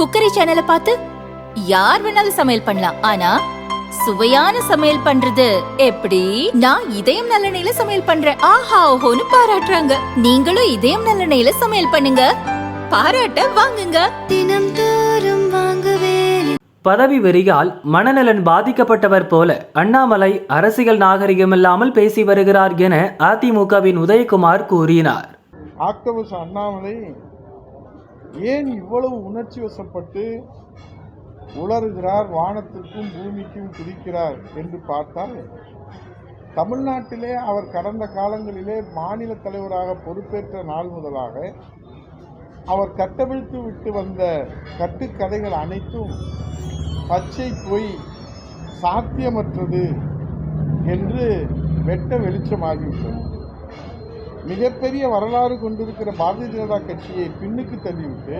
Cookery சேனலை பார்த்து யார் வேணாலும் சமையல் பண்ணலாம். ஆனா சுவையான சமையல் பண்றது எப்படி? நான் இதயம் நல்லெண்ணெயில சமையல் பண்றேன். ஆஹா ஓஹோன்னு பாராட்டுறாங்க. நீங்களும் இதயம் நல்லெண்ணெயில சமையல் பண்ணுங்க. பாராட்ட வாங்குங்க. தினம் தோறும் வாங்குவே பதவி வெறியால் மனநலன் பாதிக்கப்பட்டவர் போல அண்ணாமலை அரசியல் நாகரிகமில்லாமல் பேசி வருகிறார் என அதிமுகவின் உதயகுமார் கூறினார். ஆக்டோபஸ் அண்ணாமலை ஏன் இவ்வளவு உணர்ச்சி வசப்பட்டு உளறுகிறார் வானத்திற்கும் பூமிக்கும் குதிக்கிறார் என்று பார்த்தால் தமிழ்நாட்டிலே அவர் கடந்த காலங்களிலே மாநில தலைவராக பொறுப்பேற்ற நாள் முதலாக அவர் கட்டவிழ்த்து விட்டு வந்த கட்டுக்கதைகள் அனைத்தும் பச்சை பொய் சாத்தியமற்றது என்று வெட்ட வெளிச்சமாகிவிட்டது. மிகப்பெரிய வரலாறு கொண்டிருக்கிற பாரதிய ஜனதா கட்சியை பின்னுக்கு தள்ளிவிட்டு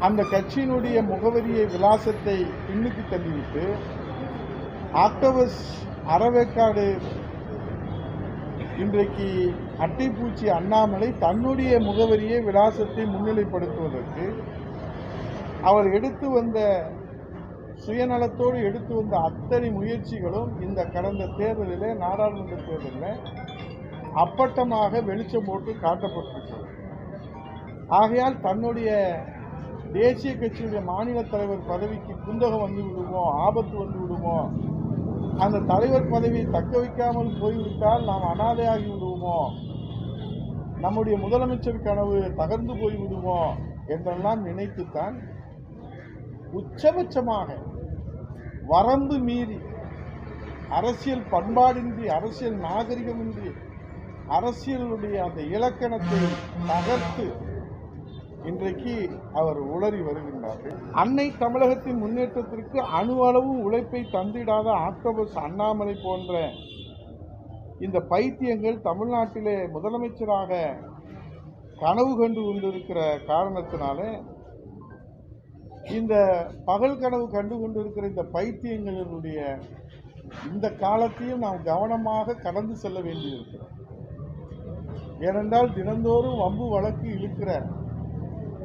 அந்த கட்சியினுடைய முகவரியை விலாசத்தை பின்னுக்கு தள்ளிவிட்டு ஆக்டோபஸ் அறவேக்காடு இன்றைக்கு அட்டைப்பூச்சி அண்ணாமலை தன்னுடைய முகவரியை விலாசத்தை முன்னிலைப்படுத்துவதற்கு அவர் எடுத்து வந்த சுயநலத்தோடு எடுத்து வந்த அத்தனை முயற்சிகளும் இந்த கடந்த தேர்தலில் நாடாளுமன்ற தேர்தலில் அப்பட்டமாக வெளிச்சம் போட்டு காட்டப்பட்டிருக்கிறது. ஆகையால் தன்னுடைய தேசிய கட்சியுடைய மாநில தலைவர் பதவிக்கு குந்தகம் வந்து விடுமோ ஆபத்து வந்து விடுமோ அந்த தலைவர் பதவியை தக்க வைக்காமல் போய்விட்டால் நாம் அனாதையாகி விடுவோமோ நம்முடைய முதலமைச்சர் கனவு தகர்ந்து போய் என்றெல்லாம் நினைத்துத்தான் உச்சபட்சமாக வரம்பு மீறி அரசியல் பண்பாடின்றி அரசியல் நாகரிகமின்றி அரசியலுடைய அந்த இலக்கணத்தை தகர்த்து இன்றைக்கு அவர் உளறி வருகின்றார்கள். அன்னை தமிழகத்தின் முன்னேற்றத்திற்கு அணு அளவு உழைப்பை தந்திடாத ஆக்டோபஸ் அண்ணாமலை போன்ற இந்த பைத்தியங்கள் தமிழ்நாட்டிலே முதலமைச்சராக கனவு கண்டு கொண்டிருக்கிற காரணத்தினாலே இந்த பகல் கனவு கண்டு கொண்டிருக்கிற இந்த பைத்தியங்களினுடைய இந்த காலத்தையும் நாம் கவனமாக கடந்து செல்ல வேண்டியிருக்கிறோம் ஏனென்றால் தினந்தோறும் வம்பு வழக்கு இழுக்கிற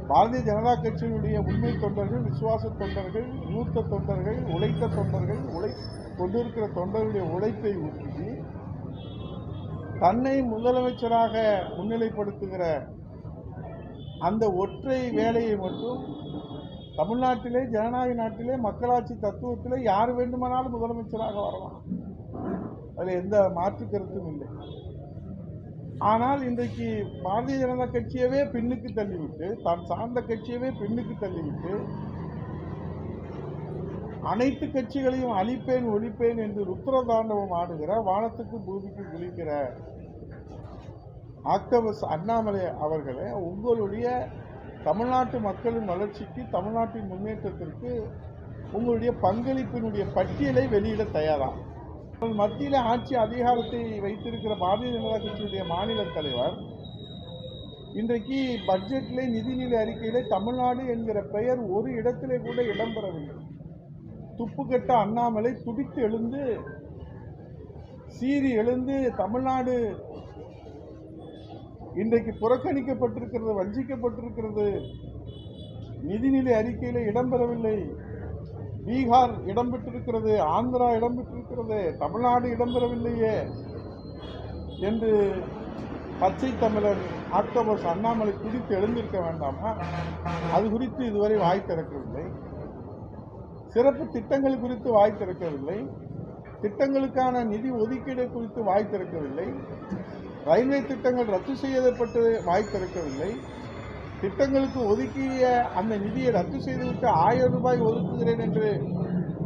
பாரதிய ஜனதா கட்சியினுடைய உண்மை தொண்டர்கள் விசுவாச தொண்டர்கள் மூத்த தொண்டர்கள் உழைத்த தொண்டர்கள் உழை கொண்டிருக்கிற தொண்டர்களுடைய உழைப்பை ஊற்றி தன்னை முதலமைச்சராக முன்னிலைப்படுத்துகிற அந்த ஒற்றை வேலையை மட்டும் தமிழ்நாட்டிலே ஜனநாயக நாட்டிலே மக்களாட்சி தத்துவத்திலே யார் வேண்டுமானாலும் முதலமைச்சராக வரலாம். அதில் எந்த மாற்று கருத்தும் இல்லை. ஆனால் இன்றைக்கு பாரதிய ஜனதா கட்சியவே பின்னுக்கு தள்ளிவிட்டு தான் சார்ந்த கட்சியவே பின்னுக்கு தள்ளிவிட்டு அனைத்து கட்சிகளையும் அழிப்பேன் ஒழிப்பேன் என்று ருத்ரதாண்டவம் ஆடுகிற வானத்துக்கு பூமிக்கு குளிக்கிற ஆக்டோபஸ் அண்ணாமலை அவர்களே உங்களுடைய தமிழ்நாட்டு மக்களின் வளர்ச்சிக்கு தமிழ்நாட்டின் முன்னேற்றத்திற்கு உங்களுடைய பங்களிப்பினுடைய பட்டியலை வெளியிட தயாராகும் மத்தியில் ஆட்சி அதிகாரத்தை வைத்திருக்கிற பாரதிய ஜனதா கட்சியுடைய மாநில தலைவர். இன்றைக்கு பட்ஜெட்டில் நிதிநிலை அறிக்கையிலே தமிழ்நாடு என்கிற பெயர் ஒரு இடத்திலே கூட இடம்பெறவில்லை. துப்புக்கட்ட அண்ணாமலை துடித்து எழுந்து சீறி எழுந்து தமிழ்நாடு இன்றைக்கு புறக்கணிக்கப்பட்டிருக்கிறது வஞ்சிக்கப்பட்டிருக்கிறது. நிதிநிலை அறிக்கையில் இடம்பெறவில்லை. பீகார் இடம்பெற்றிருக்கிறது ஆந்திரா இடம்பெற்றிருக்கிறது தமிழ்நாடு இடம்பெறவில்லையே என்று பச்சை தமிழர் ஆக்டோபஸ் அண்ணாமலை குறித்து எழுந்திருக்க வேண்டாமா? அது குறித்து இதுவரை வாய் திறக்கவில்லை. சிறப்பு திட்டங்கள் குறித்து வாய் திறக்கவில்லை. திட்டங்களுக்கான நிதி ஒதுக்கீடு குறித்து வாய் திறக்கவில்லை. ரயில்வே திட்டங்கள் ரத்து செய்யப்பட்டு வாய் திறக்கவில்லை. திட்டங்களுக்கு ஒதுக்கிய அந்த நிதியை ரத்து செய்துவிட்டு ஆயிரம் ரூபாய் ஒதுக்குகிறேன் என்று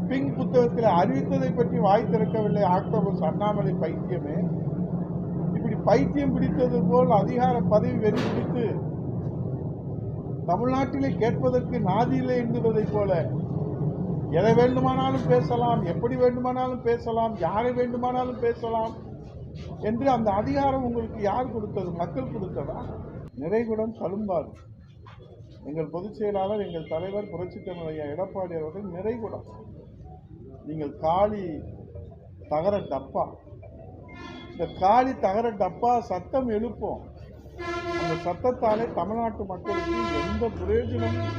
பிங் புத்தகத்தில் அறிவித்ததை பற்றி வாய் திறக்கவில்லை. ஆக்டோபர் அண்ணாமலை பைத்தியமே. இப்படி பைத்தியம் பிடித்தது போல் அதிகார பதவி வெறி பிடித்து தமிழ்நாட்டிலே கேட்பதற்கு நாதி இல்லை என்பதைப் போல எதை வேண்டுமானாலும் பேசலாம் எப்படி வேண்டுமானாலும் பேசலாம் யாரை வேண்டுமானாலும் பேசலாம் என்று அந்த அதிகாரம் உங்களுக்கு யார் கொடுத்தது? மக்கள் கொடுத்ததா? நிறைகுடம் தழும்பாது எங்கள் பொதுச் செயலாளர் எங்கள் தலைவர் புரட்சித் ஐயா எடப்பாடி அவர்கள் நிறைகுடம் நீங்கள் காளி தகர டப்பா. இந்த காளி தகர டப்பா சத்தம் எழுப்போம். அந்த சத்தத்தாலே தமிழ்நாட்டு மக்களுக்கு எந்த பிரயோஜனமும்